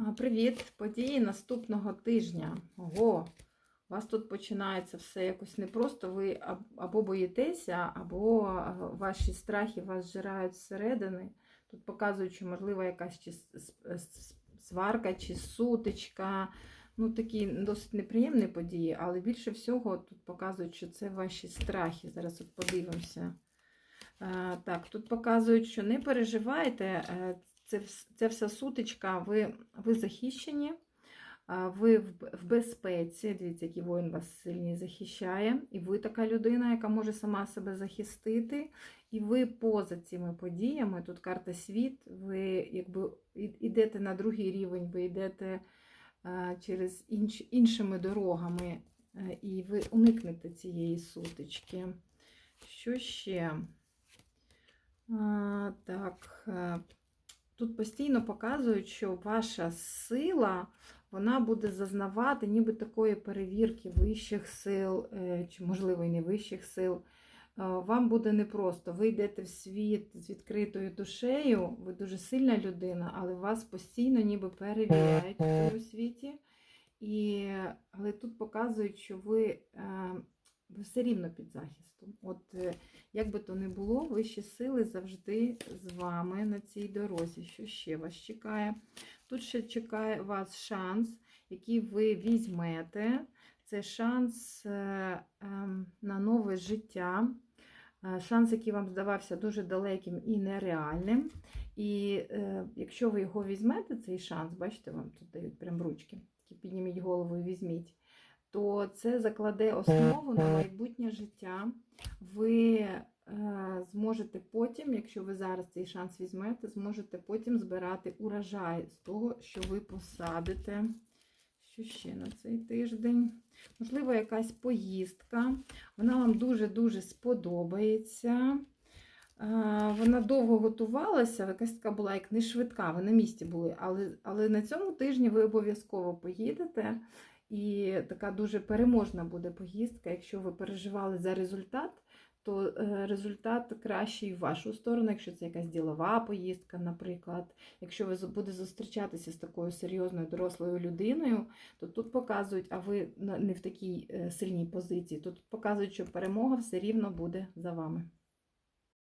Привіт! Події наступного тижня. Ого! У вас тут починається все якось непросто. Ви або боїтеся, або ваші страхи вас зжирають зсередини. Тут показують, що можливо якась чи сварка, чи сутичка. Ну, такі досить неприємні події, але більше всього тут показують, що це ваші страхи. Зараз от подивимося. Е, Так, тут показують, що не переживайте, е, це, це вся сутичка, ви, ви захищені, ви в, безпеці. Дивіться, який воїн вас сильний захищає. І ви така людина, яка може сама себе захистити. І ви поза цими подіями, тут карта світ, ви якби йдете на другий рівень, ви йдете е, через інш, іншими дорогами, е, і ви уникнете цієї сутички. Що ще? А, так, е, тут постійно показують, що ваша сила вона буде зазнавати ніби такої перевірки вищих сил, е, чи, можливо, і не вищих сил. Е, Вам буде непросто. Ви йдете в світ з відкритою душею, ви дуже сильна людина, але вас постійно ніби перевіряють в цьому світі. І, але тут показують, що е, ви все рівно під захистом. От е, як би то не було, вищі сили завжди з вами на цій дорозі. Що ще вас чекає? Тут ще чекає вас шанс, який ви візьмете. Це шанс е, ем, на нове життя. Е, Шанс, який вам здавався дуже далеким і нереальним. І якщо ви його візьмете, цей шанс, бачите, вам тут дають прям ручки, підніміть голову і візьміть, то це закладе основу на майбутнє життя. Ви е, зможете потім, якщо ви зараз цей шанс візьмете, зможете потім збирати урожай з того, що ви посадите. Що ще на цей тиждень? Можливо, якась поїздка. Вона вам дуже-дуже сподобається. Е, Вона довго готувалася, якась така була як не швидка, ви на місці були, але, але на цьому тижні ви обов'язково поїдете. І така дуже переможна буде поїздка. Якщо ви переживали за результат, то е, результат кращий в вашу сторону, якщо це якась ділова поїздка, наприклад. Якщо ви будете зустрічатися з такою серйозною дорослою людиною, то тут показують, а ви не в такій е, сильній позиції, то тут показують, що перемога все рівно буде за вами.